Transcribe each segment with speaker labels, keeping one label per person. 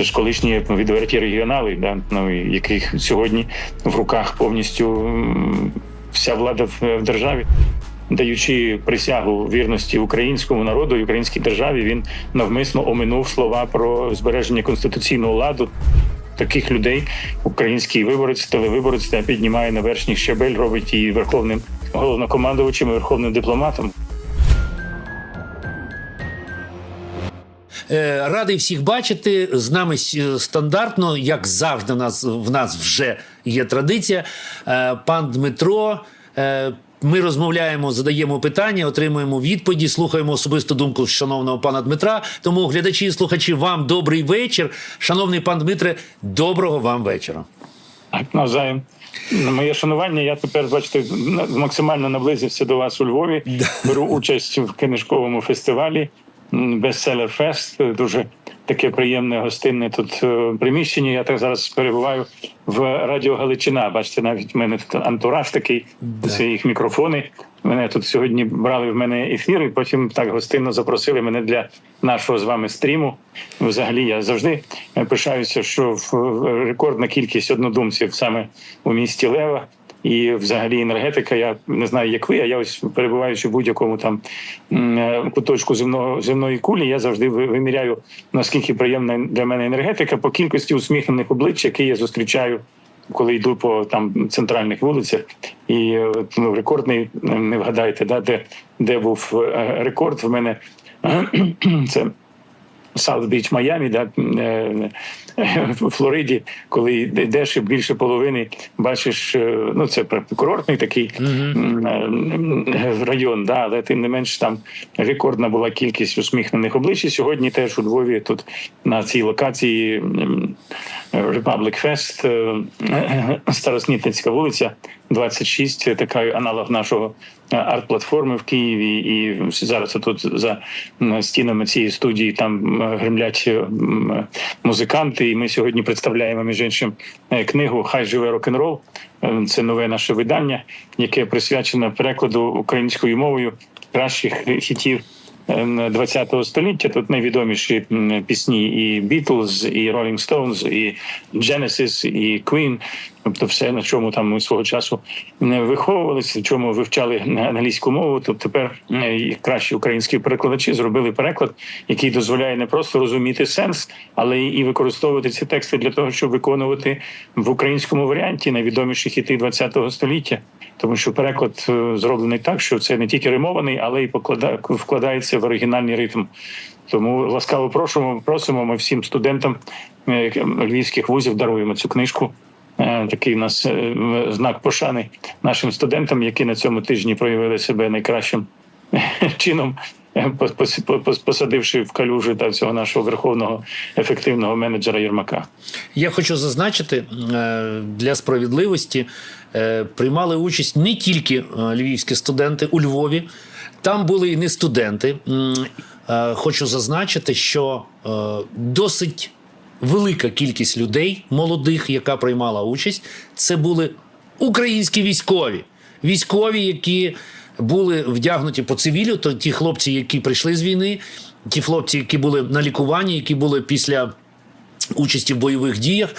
Speaker 1: Це ж колишні відверті регіонали, да, ну, яких сьогодні в руках повністю вся влада в, державі. Даючи присягу вірності українському народу і українській державі, він навмисно оминув слова про збереження конституційного ладу. Таких людей український виборець, телевиборець піднімає на верхній щабель, робить її верховним головнокомандувачем і верховним дипломатом.
Speaker 2: Радий всіх бачити. З нами стандартно, як завжди, в нас, в нас вже є традиція. Е, Пан Дмитро. е, Ми розмовляємо, задаємо питання, отримуємо відповіді, слухаємо особисту думку шановного пана Дмитра. Тому глядачі і слухачі, вам добрий вечір. Шановний пан Дмитре, доброго вам вечора.
Speaker 1: Навзаєм. Моє шанування. Я тепер, бачите, максимально наблизився до вас у Львові. Беру участь в книжковому фестивалі Bestseller Fest. Дуже таке приємне гостинне тут е, приміщення. Я так зараз перебуваю в Радіо Галичина. Бачите, навіть в мене тут антураж такий, це їх мікрофони. Мене тут сьогодні брали в мене ефір, і потім так гостинно запросили мене для нашого з вами стріму. Взагалі, я завжди е, пишаюся, що в рекордна кількість однодумців саме у місті Лева. І взагалі енергетика, я не знаю, як ви, а я ось перебуваючи в будь-якому там е, куточку земного земної кулі, я завжди виміряю наскільки приємна для мене енергетика по кількості усміхнених облич, які я зустрічаю, коли йду по там центральних вулицях. І ну, рекордний не вгадаєте, да, де, де був е, рекорд в мене це. Саут Біч Майамі, да, е, в Флориді, коли йдеш і більше половини бачиш, е, ну це курортний такий е, район, да, але тим не менш там рекордна була кількість усміхнених облич. І сьогодні теж у Львові тут на цій локації Republic Fest, е, Староснітницька вулиця, 26, така аналог нашого арт-платформи в Києві. І зараз тут за стінами цієї студії там гремлять музиканти. І ми сьогодні представляємо між іншим е, книгу Хай живе рок-н-рол. Е, Це нове наше видання, яке присвячено перекладу українською мовою кращих хітів. ХХ століття тут найвідоміші пісні і Beatles, і Rolling Stones, і Genesis, і Queen. Тобто, все на чому там ми свого часу не виховувалися, чому вивчали англійську мову. То тепер е, кращі українські перекладачі зробили переклад, який дозволяє не просто розуміти сенс, але і використовувати ці тексти для того, щоб виконувати в українському варіанті найвідоміші хіти ХХ століття. Тому що переклад е, зроблений так, що це не тільки римований, але й вкладається в оригінальний ритм. Тому ласкаво просимо, просимо ми всім студентам е, львівських вузів даруємо цю книжку. Е, Такий у нас е, знак пошани нашим студентам, які на цьому тижні проявили себе найкращим чином, е, пос- пос- пос- посадивши в калюжі та цього нашого верховного ефективного менеджера Єрмака.
Speaker 2: Я хочу зазначити для справедливості, приймали участь не тільки львівські студенти у Львові, там були і не студенти. Хочу зазначити, що досить велика кількість людей молодих, яка приймала участь, це були українські військові, військові, які були вдягнуті по цивілю, то ті хлопці, які прийшли з війни, ті хлопці, які були на лікуванні, які були після участі в бойових діях.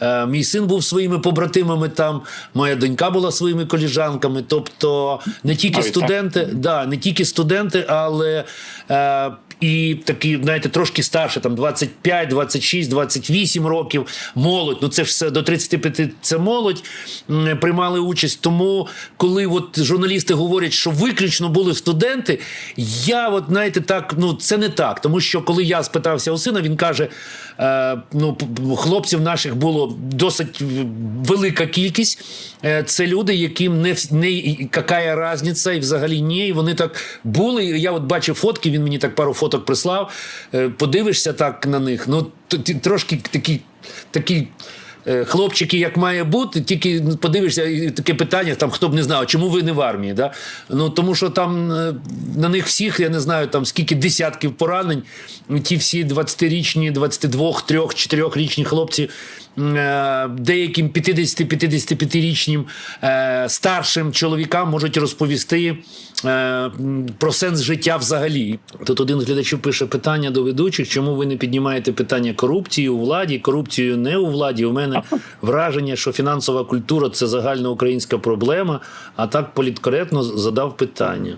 Speaker 2: Е, Мій син був своїми побратимами там, моя донька була своїми коліжанками. Тобто не тільки студенти, да, не тільки студенти, але е, і такі, знаєте, трошки старше, там 25, 26, 28 років, молодь. Ну це все до 35 це молодь приймали участь. Тому, коли от журналісти говорять, що виключно були студенти, я от знаєте, так, ну це не так. Тому що коли я спитався у сина, він каже: ну, п- п- хлопців наших було досить велика кількість. Е, Це люди, яким не, не яка різниця, і взагалі ні. І вони так були. Я от бачив фотки, він мені так пару фоток прислав. Е, Подивишся так на них. Ну, трошки такі. такі е, Хлопчики, як має бути, тільки подивишся, і таке питання, там хто б не знав, чому ви не в армії? Да? Ну тому що там е, на них всіх, я не знаю, там скільки десятків поранень. Ті всі 20-річні, 22, 3, 4-річні хлопці, е, деяким 50-55-річним е, старшим чоловікам можуть розповісти е, про сенс життя взагалі. Тут один з глядачів пише питання до ведучих, чому ви не піднімаєте питання корупції у владі, корупцію не у владі. У мене враження, що фінансова культура це загальноукраїнська проблема, а так політкоректно задав питання.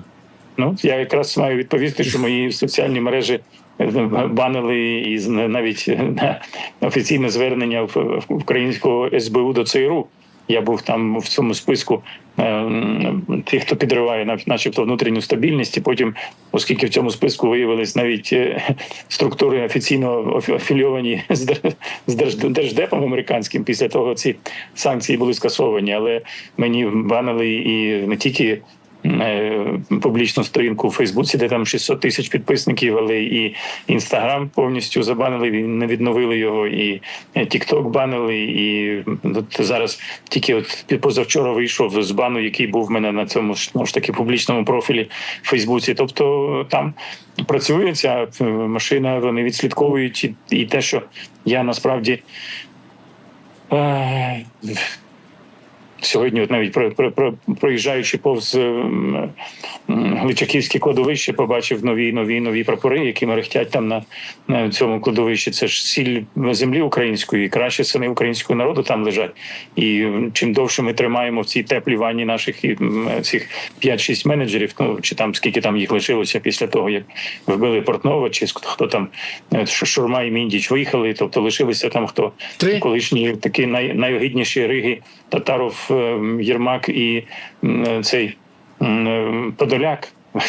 Speaker 1: Ну я якраз маю відповісти, що мої соціальні мережі е, банили і навіть на офіційне звернення українського СБУ до ЦРУ. Я був там в цьому списку е, тих, хто підриває начебто внутрішню стабільність. І потім, оскільки в цьому списку виявились навіть е, структури офіційно офі- афілійовані з Дер- з держдепом американським, після того ці санкції були скасовані. Але мені банили і не тільки публічну сторінку у Фейсбуці, де там 600 тисяч підписників, але і Інстаграм повністю забанили, не відновили його, і Тікток банили. І от зараз тільки от позавчора вийшов з бану, який був в мене на цьому ну, ж таки публічному профілі в Фейсбуці. Тобто там працює ця е, машина, вони відслідковують і те, що я насправді. Е, Сьогодні, от навіть про, про, про проїжджаючи повз ем, Гличаківське кладовище, побачив нові нові нові прапори, які мерехтять там на, на цьому кладовищі. Це ж сіль землі української, і краще сини українського народу там лежать. І чим довше ми тримаємо в цій теплій ванні наших і, цих 5-6 менеджерів, ну чи там скільки там їх лишилося після того, як вбили Портнова, чи хто там е, Шурма і Міндіч виїхали, тобто лишилися там хто
Speaker 2: Три.
Speaker 1: колишні такі най, найогідніші риги Татаров, е, Єрмак і цей е, Подоляк.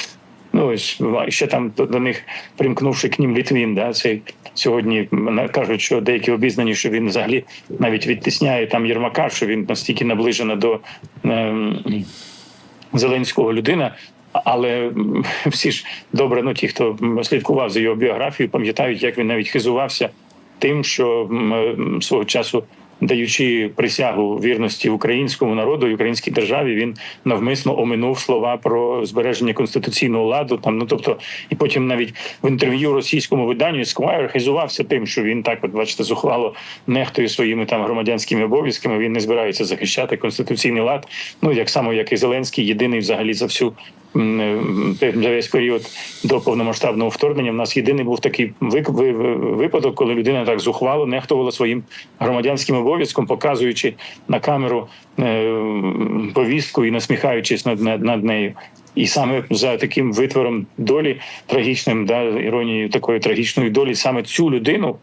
Speaker 1: Ну ось ще там до, них примкнувши к ним Літвін. Да, цей сьогодні кажуть, що деякі обізнані, що він взагалі навіть відтисняє там Єрмака, що він настільки наближена до ем, Зеленського людина. Але всі ж добре, ну ті, хто слідкував за його біографією, пам'ятають, як він навіть хизувався тим, що свого часу, даючи присягу вірності українському народу і українській державі, він навмисно оминув слова про збереження конституційного ладу. Там ну тобто, і потім навіть в інтерв'ю російському виданню Esquire хизувався тим, що він так, от бачите, зухвало нехтує своїми там громадянськими обов'язками. Він не збирається захищати конституційний лад. Ну як само, як і Зеленський, єдиний взагалі за всю е, за весь період до повномасштабного вторгнення. В нас єдиний був такий випадок, коли людина так зухвало нехтувала своїм громадянським обов'язком, показуючи на камеру е, повістку і насміхаючись над, над, над нею. І саме за таким витвором долі трагічним, да, іронією такої трагічної долі, саме цю людину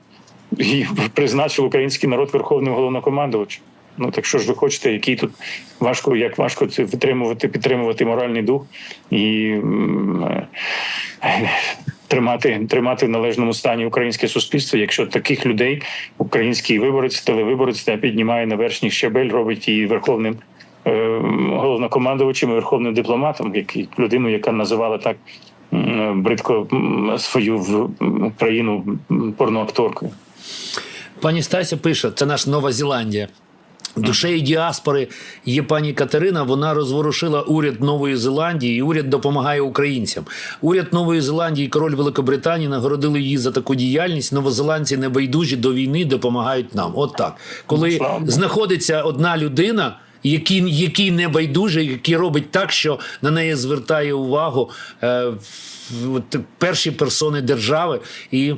Speaker 1: і призначив український народ верховним головнокомандувачем. Ну так що ж ви хочете, який тут важко, як важко це витримувати, підтримувати моральний дух і е, тримати, тримати в належному стані українське суспільство, якщо таких людей український виборець, телевиборець та піднімає на верхній щабель, робить її верховним е, головнокомандувачем і верховним дипломатом, який людину, яка називала так м, бридко свою в країну порноакторкою.
Speaker 2: Пані Стася пише: це наш Нова Зеландія. Душею діаспори є пані Катерина. Вона розворушила уряд Нової Зеландії, і уряд допомагає українцям. Уряд Нової Зеландії, і король Великобританії нагородили її за таку діяльність. Новозеландці небайдужі до війни допомагають нам. От так, коли
Speaker 1: Слава
Speaker 2: знаходиться одна людина. Який, який не байдужий, який робить так, що на неї звертає увагу е, перші персони держави і,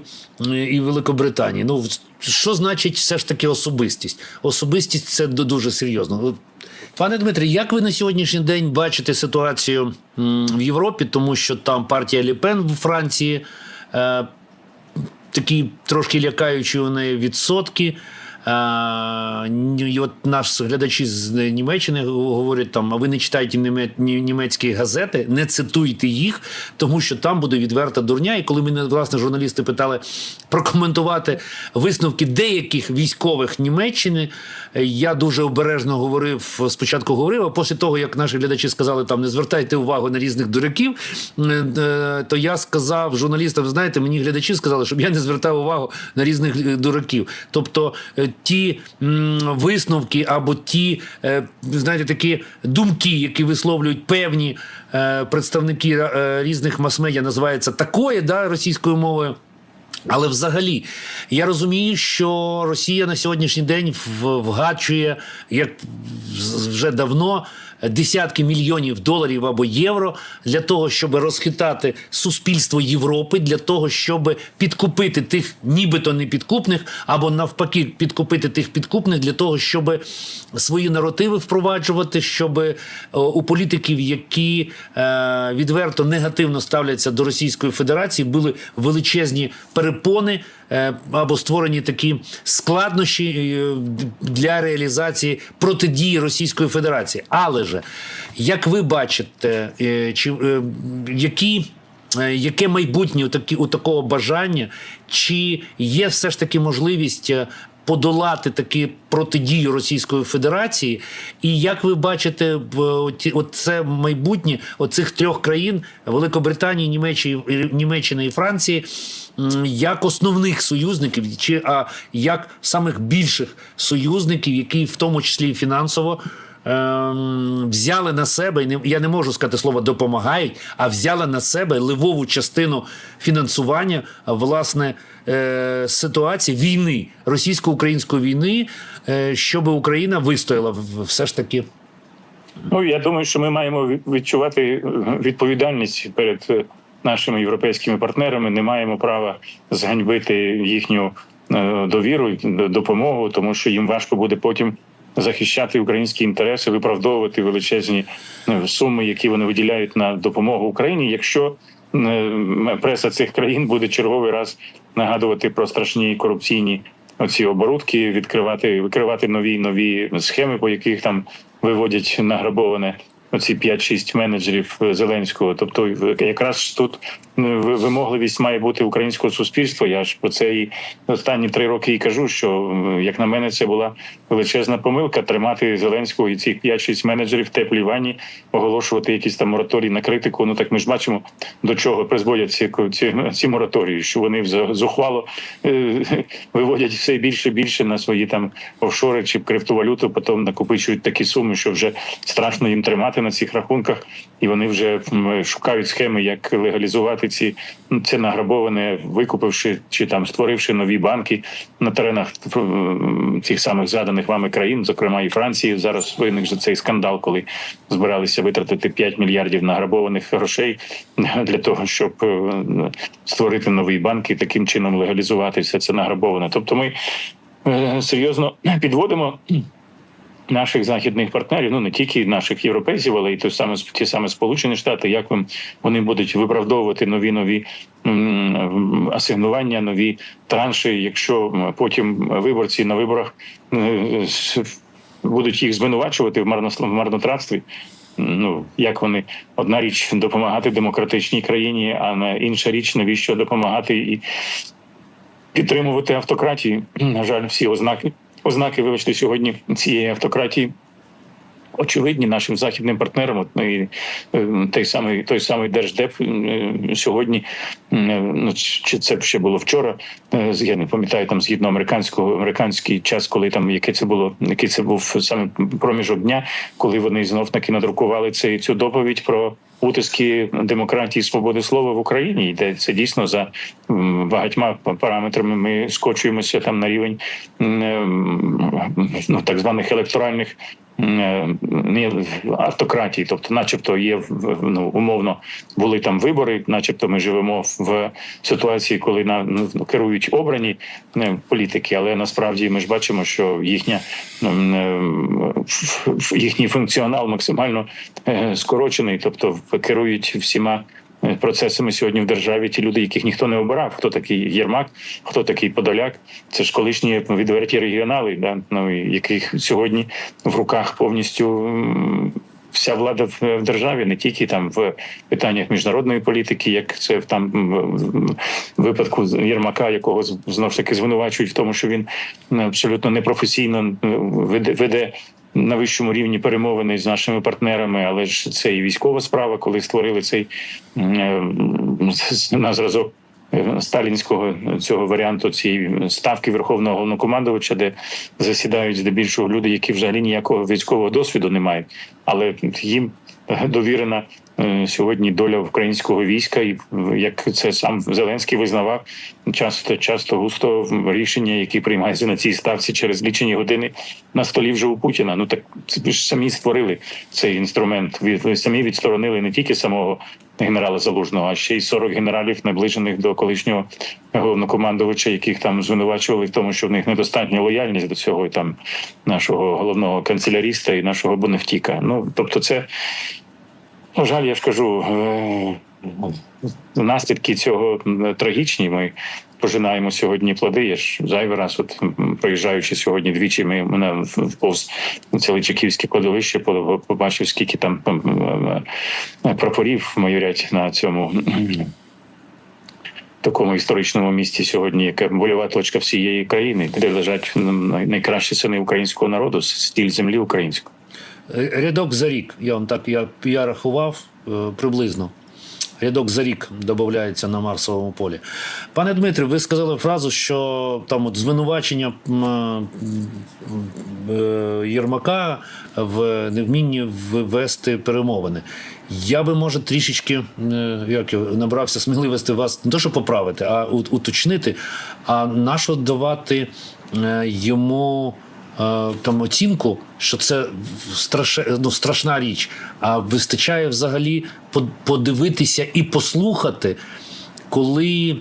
Speaker 2: і Великобританії. Ну що значить все ж таки особистість? Особистість це дуже серйозно. Пане Дмитрі, як ви на сьогоднішній день бачите ситуацію в Європі, тому що там партія Ліпен в Франції е, такі трошки лякаючі у неї відсотки. І от наш глядачі з Німеччини говорять там: а ви не читайте німе- німецькі газети, не цитуйте їх, тому що там буде відверта дурня. І коли мене власне журналісти питали прокоментувати висновки деяких військових Німеччини, я дуже обережно говорив спочатку говорив, а після того, як наші глядачі сказали, там не звертайте увагу на різних дураків, е, е, то я сказав журналістам: знаєте, мені глядачі сказали, щоб я не звертав увагу на різних е, дураків. Тобто ті м, висновки або ті, е, знаєте, такі думки, які висловлюють певні е, представники е, різних мас-медіа, називається такої да, російською мовою. Але взагалі я розумію, що Росія на сьогоднішній день вгачує як вже давно десятки мільйонів доларів або євро для того, щоб розхитати суспільство Європи, для того, щоб підкупити тих, нібито непідкупних, або навпаки, підкупити тих підкупних для того, щоб свої наративи впроваджувати, щоб е, у політиків, які е, відверто негативно ставляться до Російської Федерації, були величезні перепони або створені такі складнощі е, для реалізації протидії Російської Федерації. Але ж як ви бачите, е, чи е, які. е, Яке майбутнє у, такі, у такого бажання? Чи є все ж таки можливість е, подолати такі протидію Російської Федерації? І як ви бачите це майбутнє оцих трьох країн Великобританії, Німеччини, Німеччини і Франції, як основних союзників, чи а як самих більших союзників, які в тому числі фінансово ем, взяли на себе, я не можу сказати слово допомагають, а взяли на себе ливову частину фінансування власне е, ситуації війни, російсько-української війни, е, щоб Україна вистояла все ж таки.
Speaker 1: Ну я думаю, що ми маємо відчувати е, відповідальність перед е, нашими європейськими партнерами. Не маємо права зганьбити їхню е, довіру допомогу, тому що їм важко буде потім захищати українські інтереси, виправдовувати величезні е, суми, які вони виділяють на допомогу Україні. Якщо е, преса цих країн буде черговий раз нагадувати про страшні корупційні оці оборудки, відкривати, викривати нові нові схеми, по яких там виводять награбоване оці 5-6 менеджерів Зеленського. Тобто, якраз тут е, вимогливість має бути українського суспільства. Я ж про це і останні три роки і кажу. Що е, як на мене, це була величезна помилка тримати Зеленського і цих 5-6 менеджерів в теплій ванні, оголошувати якісь там мораторії на критику. Ну так ми ж бачимо до чого призводять ці ці, ці мораторії, що вони зухвало е, виводять все більше і більше на свої там офшори чи криптовалюту, потім накопичують такі суми, що вже страшно їм тримати на цих рахунках, і вони вже шукають схеми, як легалізувати ці це награбоване, викупивши чи там створивши нові банки на теренах цих самих заданих вами країн, зокрема і Франції. Зараз виник же цей скандал, коли збиралися витратити 5 мільярдів награбованих грошей для того, щоб е, створити нові банки, і таким чином легалізувати все це награбоване. Тобто, ми е, серйозно підводимо. Наших західних партнерів, ну не тільки наших європейців, але й той саме ті саме Сполучені Штати, як вам вони будуть виправдовувати нові нові асигнування, нові транші, якщо потім виборці на виборах е, будуть їх звинувачувати в марно- в марнотратстві. Ну як вони одна річ допомагати демократичній країні, а на інша річ, навіщо допомагати і підтримувати автократії? На жаль, всі ознаки ознаки, вибачте, сьогодні цієї автократії. Очевидні нашим західним партнерам, от ну, і е, той самий той самий держдеп е, сьогодні, е, ну чи це ще було вчора? Я не пам'ятаю там згідно американського американський час, коли там яке це було, який це був саме проміжок дня, коли вони знов таки надрукували цей цю доповідь про утиски демократії свободи слова в Україні, де це дійсно за багатьма параметрами ми скочуємося там на рівень ну, так званих електоральних. Не автократії, тобто, начебто, є ну, умовно були там вибори, начебто, ми живемо в ситуації, коли на ну, керують обрані політики, але насправді ми ж бачимо, що їхня м, е, їхній функціонал максимально е, скорочений, тобто керують всіма. Процесами сьогодні в державі ті люди, яких ніхто не обирав. Хто такий Єрмак, хто такий Подоляк? Це ж колишні відверті регіонали, да ну яких сьогодні в руках повністю вся влада в, державі, не тільки там в питаннях міжнародної політики, як це в там в випадку Єрмака, якого знов ж таки звинувачують в тому, що він абсолютно непрофесійно веде на вищому рівні перемовини з нашими партнерами, але ж це і військова справа, коли створили цей м, на зразок е, сталінського цього варіанту цієї ставки верховного головнокомандувача, де засідають здебільшого люди, які взагалі ніякого військового досвіду не мають, але їм е, довірена е, сьогодні доля українського війська, і е, як це сам Зеленський визнавав, часто часто густо рішення, які приймаються на цій ставці через лічені години на столі вже у Путіна. Ну так ви ж самі створили цей інструмент. Ви, самі відсторонили не тільки самого генерала Залужного, а ще й 40 генералів, наближених до колишнього головнокомандувача, яких там звинувачували в тому, що в них недостатня лояльність до цього і там нашого головного канцеляріста і нашого Бонефтіка. Ну тобто, це на жаль, я ж кажу. е, Наслідки цього трагічні. Ми пожинаємо сьогодні плоди. Я ж зайвий раз, от проїжджаючи сьогодні двічі, ми мене це Личаківське кладовище, побачив, скільки там прапорів майорять на цьому. Такому історичному місті сьогодні, яке больова точка всієї країни, де лежать найкращі сини українського народу, стіль землі української.
Speaker 2: Е, Рядок за рік. Я вам так я, я рахував е, приблизно. Рядок за рік додається на Марсовому полі. Пане Дмитре, ви сказали фразу, що там от звинувачення е, Єрмака в невмінні ввести перемовини. Я би, може, трішечки як набрався сміливості вас не то, що поправити, а уточнити. А нащо давати йому там оцінку, що це страше, ну, страшна річ, а вистачає взагалі по- подивитися і послухати, коли е,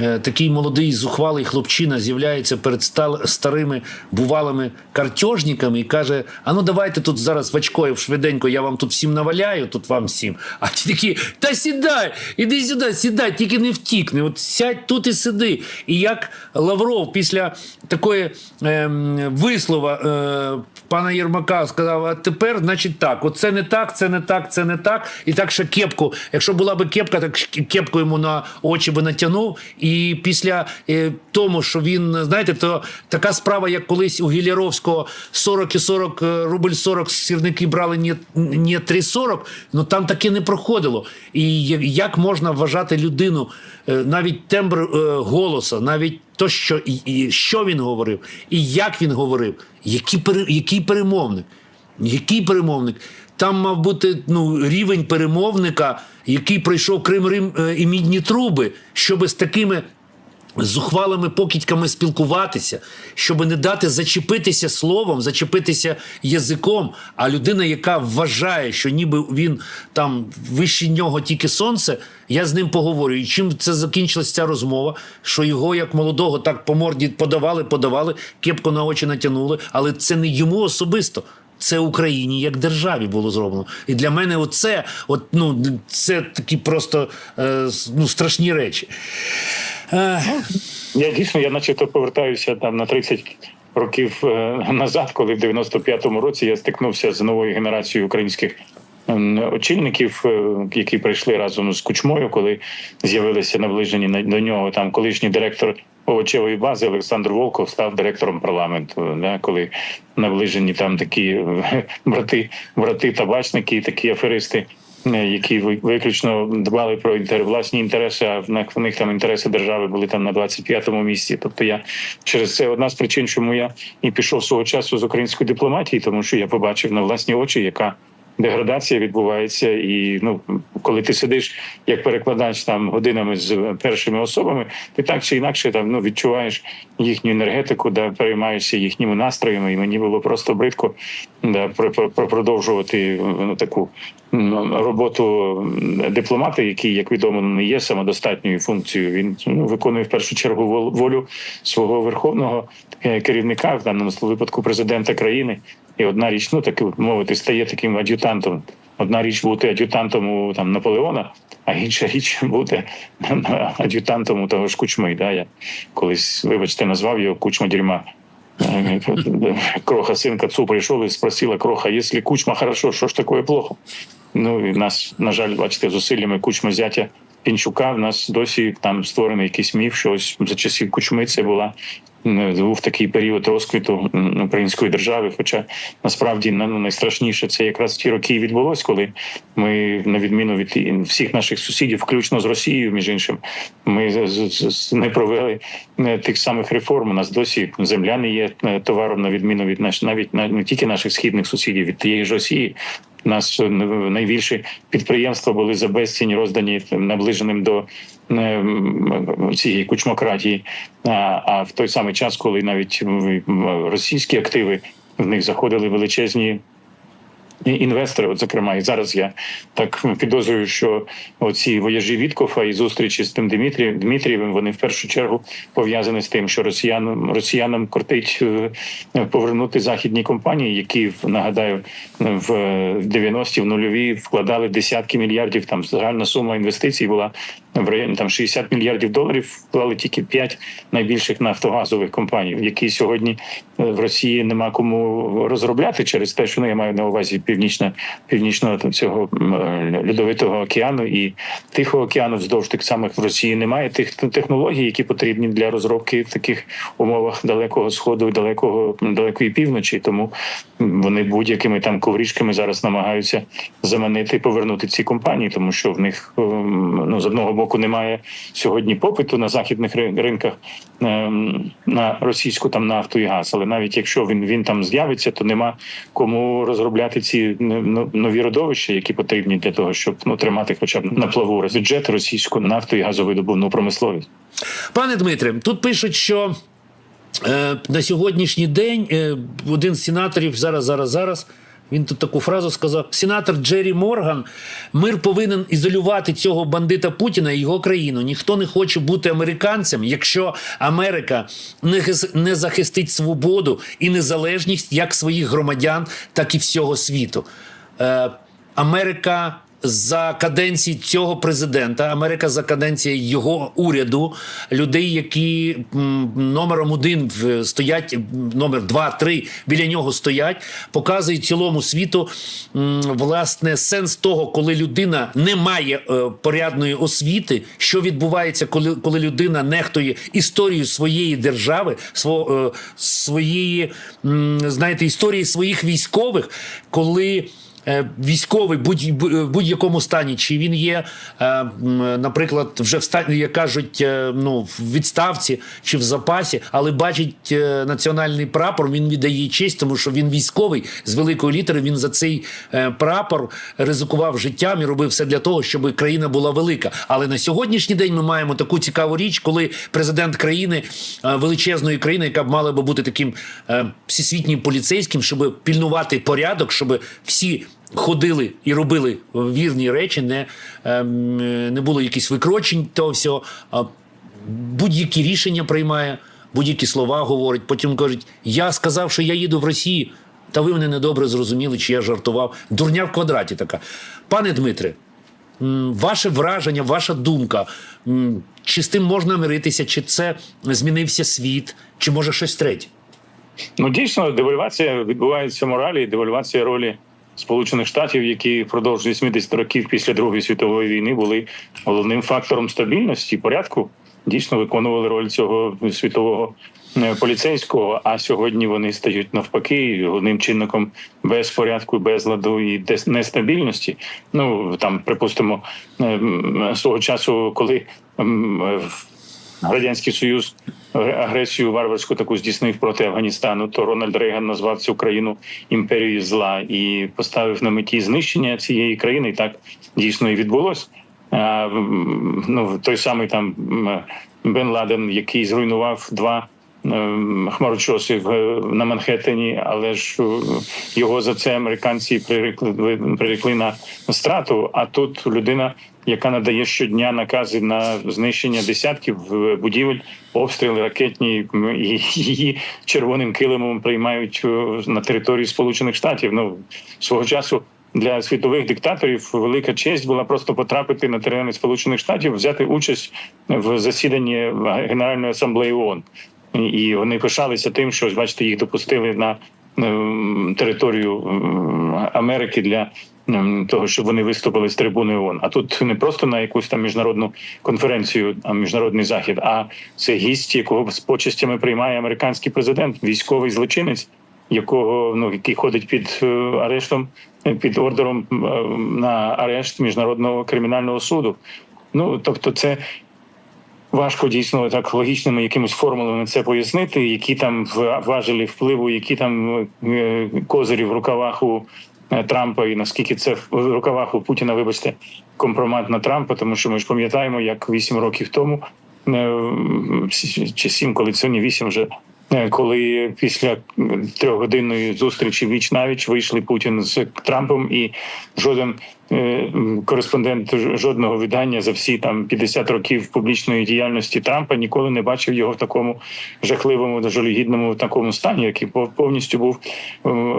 Speaker 2: такий молодий зухвалий хлопчина з'являється перед старими бувалими картежниками і каже: А ну давайте тут зараз Вачкоєв швиденько, я вам тут всім наваляю, тут вам всім. А ті такі, та сідай, іди сюди, сідай, тільки не втікни. От сядь тут і сиди. І як Лавров після такої ем, вислова е, пана Єрмака сказав: а тепер, значить, так, от це не так, це не так, це не так. І так ще кепку. Якщо була би кепка, так кепку йому на очі би натягнув. І після е, тому, що він, знаєте, то така справа, як колись у Гілляровського 40 і 40 е, рубль 40 сірники брали не, не 3,40, ну там таке не проходило. І як можна вважати людину, е, навіть тембр е, голоса, навіть то, що, і, і що він говорив, і як він говорив, який, який перемовник. Який перемовник? Там мав бути ну, рівень перемовника, який пройшов Крим Рим е, і мідні труби, щоб з такими з зухвалими покидьками спілкуватися, щоб не дати зачепитися словом, зачепитися язиком. А людина, яка вважає, що ніби він там вище нього тільки сонце, я з ним поговорю. І чим це закінчилася ця розмова? Що його як молодого так по морді подавали, подавали, кепку на очі натягнули, але це не йому особисто. Це Україні як державі було зроблено. І для мене оце, от, ну, це такі просто е, ну, страшні речі.
Speaker 1: Я дійсно, я начебто повертаюся там на 30 років е, назад, коли в 95-му році я стикнувся з новою генерацією українських очільників, е, які прийшли разом з Кучмою, коли з'явилися наближені на- до нього там колишній директор. Овочевої бази Олександр Волков став директором парламенту. Да, коли наближені там такі е, брати, брати табачники, такі аферисти, які ви- виключно дбали про інтер, власні інтереси, а в них там інтереси держави були там на 25-му місці. Тобто я через це одна з причин, чому я і пішов свого часу з української дипломатії, тому що я побачив на власні очі, яка деградація відбувається, і ну коли ти сидиш як перекладач там годинами з першими особами, ти так чи інакше там ну відчуваєш їхню енергетику, да переймаєшся їхніми настроями, і мені було просто бридко да, про, про, про- продовжувати ну, таку м, роботу дипломата, який, як відомо, не є самодостатньою функцією. Він ну, виконує в першу чергу вол- волю свого верховного е, керівника, в даному випадку президента країни. І одна річ, ну так мовити, стає таким ад'ютантом. Одна річ бути ад'ютантом у там Наполеона, а інша річ бути ад'ютантом у того ж кучми. Да? Я колись, вибачте, назвав його кучма дерьма. Кроха сын к отцу прийшов і спросила Кроха, якщо кучма хорошо, що ж такое плохо? Ну і нас, на жаль, бачите, зусиллями кучма зятя Пінчука в нас досі там створений якийсь міф, що ось за часів кучми це була був такий період розквіту української держави. Хоча насправді ну, найстрашніше це якраз ті роки відбулось, коли ми, на відміну від всіх наших сусідів, включно з Росією, між іншим, ми не провели е, тих самих реформ. У нас досі земля не є е, товаром, на відміну від наш, навіть на- не тільки наших східних сусідів, від тієї ж Росії. У нас е, найбільші підприємства були за безцінь роздані наближеним до цієї кучмократії. А, а в той самий час, коли навіть російські активи в них заходили величезні інвестори. От зокрема, і зараз я так підозрюю, що оці вояжі Віткофа і зустрічі з тим Дмитрієм Дмитрієвим вони в першу чергу пов'язані з тим, що росіянам росіянам кортить е, повернути західні компанії, які нагадаю в 90-ті, в нульові вкладали десятки мільярдів. Там загальна сума інвестицій була в районі там 60 мільярдів доларів. Вклали тільки 5 найбільших нафтогазових компаній, які сьогодні е, в Росії нема кому розробляти через те, що ну, я маю на увазі північно північного цього льодовитого океану і Тихого океану вздовж тих самих в Росії немає тих технологій, які потрібні для розробки в таких умовах далекого сходу і далекого далекої півночі. Тому вони будь-якими там коврішками зараз намагаються заманити повернути ці компанії, тому що в них ем, ну з одного боку немає сьогодні попиту на західних ринках ем, на російську там нафту і газ. Але навіть якщо він він там з'явиться, то нема кому розробляти ці ну, нові родовища, які потрібні для того, щоб ну тримати, хоча б на плаву бюджет російську нафту і газовидобувну промисловість.
Speaker 2: Пане Дмитре, тут пишуть, що е, на сьогоднішній день е, один з сенаторів зараз, зараз, зараз. Він тут таку фразу сказав: сенатор Джері Морган, мир повинен ізолювати цього бандита Путіна і його країну. Ніхто не хоче бути американцем, якщо Америка не, захистить свободу і незалежність як своїх громадян, так і всього світу. Е, Америка за каденції цього президента, Америка за каденції його уряду, людей, які номером один стоять, номер два, три біля нього стоять, показує цілому світу власне сенс того, коли людина не має е, порядної освіти, що відбувається, коли, коли людина нехтує історію своєї держави, свого, е, своєї, знаєте, історії своїх військових, коли. Е, Військовий будь- бу- в будь-якому стані, чи він є, е, наприклад, вже в стані, як кажуть, е, ну в відставці чи в запасі, але бачить е, національний прапор, він віддає честь, тому що він військовий з великої літери. Він за цей е, прапор ризикував життям і робив все для того, щоб країна була велика. Але на сьогоднішній день ми маємо таку цікаву річ, коли президент країни е, величезної країни, яка б мала би бути таким е, всесвітнім поліцейським, щоб пільнувати порядок, щоб всі ходили і робили вірні речі, не, ем, не було якихось викрочень того всього. Будь-які рішення приймає, будь-які слова говорить. Потім кажуть: я сказав, що я їду в Росію. Та ви мене недобре зрозуміли, чи я жартував. Дурня в квадраті така. Пане Дмитре, ваше враження, ваша думка, чи з тим можна миритися, чи це змінився світ, чи може щось третє?
Speaker 1: Ну дійсно, девальвація відбувається моралі, девальвація ролі Сполучених Штатів, які впродовж 80 років після Другої світової війни були головним фактором стабільності порядку. Дійсно виконували роль цього світового е, поліцейського. А сьогодні вони стають навпаки головним чинником безпорядку, безладу і нестабільності. Ну там, припустимо, е, свого часу, коли е, в Радянський Союз агресію варварську таку здійснив проти Афганістану, то Рональд Рейган назвав цю країну імперією зла і поставив на меті знищення цієї країни. І так дійсно і відбулось. Ну, той самий там Бен Ладен, який зруйнував два ем, хмарочоси на Манхеттені, але ж е, його за це американці прирекли, прирекли на страту. А тут людина, яка надає щодня накази на знищення десятків е, будівель, обстріли ракетні і її червоним килимом приймають е, на території Сполучених Штатів. Ну свого часу. Для світових диктаторів велика честь була просто потрапити на терени Сполучених Штатів, взяти участь в засіданні Генеральної асамблеї ООН. І- вони пишалися тим, що бачите, їх допустили на ем, територію ем, Америки для ем, того, щоб вони виступили з трибуни ООН. А тут не просто на якусь там міжнародну конференцію, а міжнародний захід, а це гість, якого з почестями приймає американський президент, військовий злочинець, якого ну який ходить під е, арештом, е, під ордером на арешт міжнародного кримінального суду. Ну тобто, це важко дійсно так логічними якимись формулами це пояснити, які там важелі впливу, які там е, козирі в рукавах у е, Трампа, і наскільки це в рукавах у Путіна, вибачте, компромат на Трампа, тому що ми ж пам'ятаємо, як вісім років тому е, чи сім, коли сьогодні вісім вже. Е, Коли після трьохгодинної зустрічі віч навіч вийшли Путін з Трампом, і жоден е, кореспондент жодного видання за всі там 50 років публічної діяльності Трампа ніколи не бачив його в такому жахливому, жалюгідному такому стані, який пов- повністю був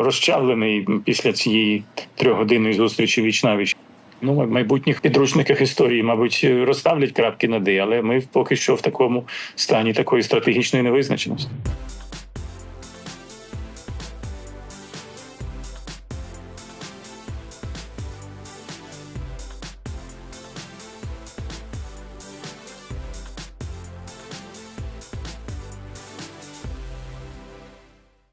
Speaker 1: розчавлений після цієї трьохгодинної зустрічі віч навіч. Ну, в майбутніх підручниках історії, мабуть, розставлять крапки на «і», але ми поки що в такому стані такої стратегічної невизначеності.